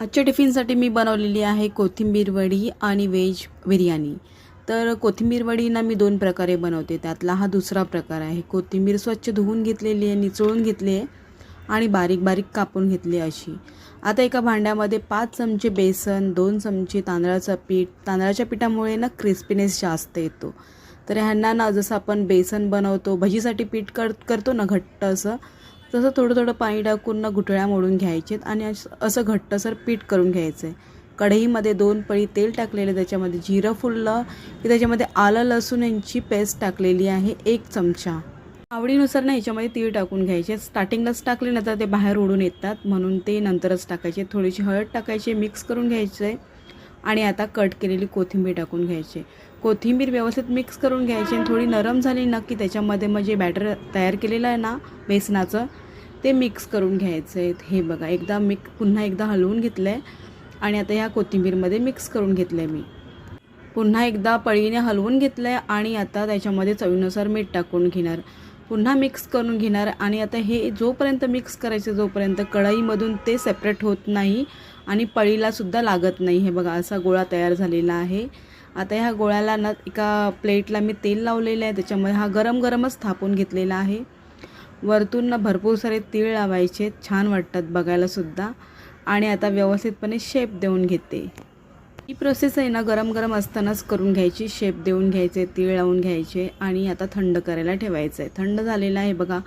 आजच्या टिफिनसाठी मी बनवलेली आहे कोथिंबीर वडी आणि व्हेज बिर्याणी. तर कोथिंबीर वडी ना मी दोन प्रकारे बनवते. त्यातला हा दुसरा प्रकार आहे. कोथिंबीर स्वच्छ धुवून घेतलेली आहे निचळून घेतली आहे आणि बारीक बारीक कापून घेतली आहे अशी. आता एका भांड्यामध्ये पाच चमचे बेसन दोन चमचे तांदळाचं पीठ. तांदळाच्या पिठामुळे ना क्रिस्पीनेस जास्त येतो. तर ह्यांना ना जसं आपण बेसन बनवतो भजीसाठी पीठ कर करतो ना घट्ट असं तसं थोडं थोडं पाणी टाकून ना गुठळ्या मोडून घ्यायचेत आणि असं असं घट्टसर पीठ करून घ्यायचं. आहे कढईमध्ये दोन पळी तेल टाकलेलं त्याच्यामध्ये जिरं फुललं की त्याच्यामध्ये आलं लसूण यांची पेस्ट टाकलेली आहे एक चमचा. आवडीनुसार ना याच्यामध्ये तीळ टाकून घ्यायचे. स्टार्टिंगलाच टाकले ना तर ते बाहेर उडून येतात म्हणून ते नंतरच टाकायचे. थोडीशी हळद टाकायची मिक्स करून घ्यायचं. आहे आणि आता कट केलेली कोथिंबीर टाकून घ्यायची. कोथिंबीर व्यवस्थित मिक्स करून घ्यायची आणि थोडी नरम झाली ना की त्याच्यामध्ये मग जे बॅटर तयार केलेलं आहे ना बेसनाचं ते मिक्स करून घ्यायचं. आहे हे बघा एकदा मिक पुन्हा एकदा हलवून घेतलं आहे आणि आता ह्या कोथिंबीरमध्ये मिक्स करून घेतलं आहे मी. पुन्हा एकदा पळीने हलवून घेतलं आहे आणि आता त्याच्यामध्ये चवीनुसार मीठ टाकून घेणार. पुन्हा मिक्स करून घेणार आणि आता हे जोपर्यंत मिक्स करायचं जोपर्यंत कढईमधून ते सेपरेट होत नाही आणि पळीलासुद्धा लागत नाही. हे बघा असा गोळा तयार झालेला आहे. आता ह्या गोळ्याला ना एका प्लेटला मी तेल लावलेलं आहे. त्याच्यामध्ये हा गरम गरमच थापून घेतलेला आहे. वरतून ना भरपूर सारे तीळ लावायचे. छान वाटतात बघायलासुद्धा आणि आता व्यवस्थितपणे शेप देऊन घेते. ही प्रोसेस आहे ना गरम गरम असतानाच करून घ्यायची. शेप देऊन घ्यायचे तीळ लावून घ्यायचे आणि आता थंड करायला ठेवायचं आहे थंड झालेलं आहे बघा.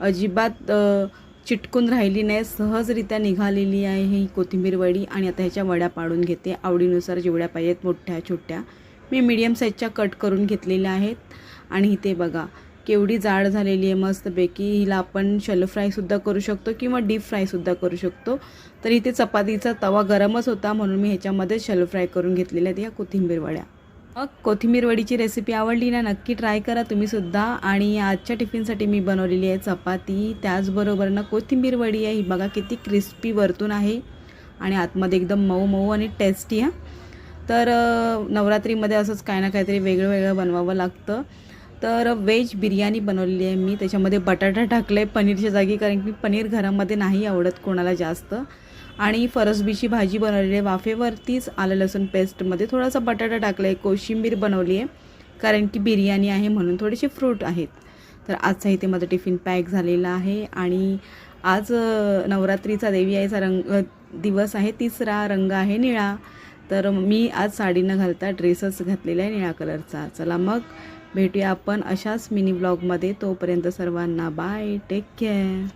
अजिबात चिटकून राहिली नाही. सहजरित्या निघालेली आहे ही कोथिंबीर वडी आणि आता ह्याच्या वड्या पाडून घेते. आवडीनुसार जेवढ्या पाहिजेत मोठ्या छोट्या. मी मीडियम साईजच्या कट करून घेतलेल्या आहेत. आणि इथे बघा केवढी जाड झालेली आहे मस्तपैकी. हिला आपण शॅलो फ्रायसुद्धा करू शकतो किंवा डीप फ्रायसुद्धा करू शकतो. तर इथे चपातीचा तवा गरमच होता म्हणून मी ह्याच्यामध्ये शॅलो फ्राय करून घेतलेल्या आहेत या कोथिंबीर वड्या. मग कोथिंबीर वडीची रेसिपी आवडली ना नक्की ट्राय करा तुम्हीसुद्धा आणि आजच्या टिफिनसाठी मी बनवलेली आहे चपाती. त्याचबरोबर ना कोथिंबीर वडी आहे. ही बघा किती क्रिस्पी वरतून आहे. आणि आतमध्ये एकदम मऊ मऊ आणि टेस्टी आहे तर नवरात्रीमध्ये असंच काय ना काहीतरी वेगळं वेगळं बनवावं लागतं. तर व्हेज बिर्याणी बनवलेली आहे मी. त्याच्यामध्ये बटाटा टाकले पनीरच्या जागी कारण की पनीर घरामध्ये नाही आवडत कोणाला जास्त. आणि फरसबीची भाजी बनवलेली आहे. वाफेवरतीच आलं लसूण पेस्टमध्ये थोडासा बटाटा टाकला आहे कोशिंबीर बनवली आहे कारण की बिर्याणी आहे म्हणून थोडेसे फ्रूट आहेत. तर आजचा इथे माझा टिफिन पॅक झालेला आहे. आणि आज नवरात्रीचा देवी आईचा रंग दिवस आहे. तिसरा रंग आहे निळा. तर मी आज साडी न घालता ड्रेसच घातलेला आहे निळ्या कलरचा. चला मग भेटूया आपण अशाच मिनी ब्लॉगमध्ये. तोपर्यंत सर्वांना बाय. Take care.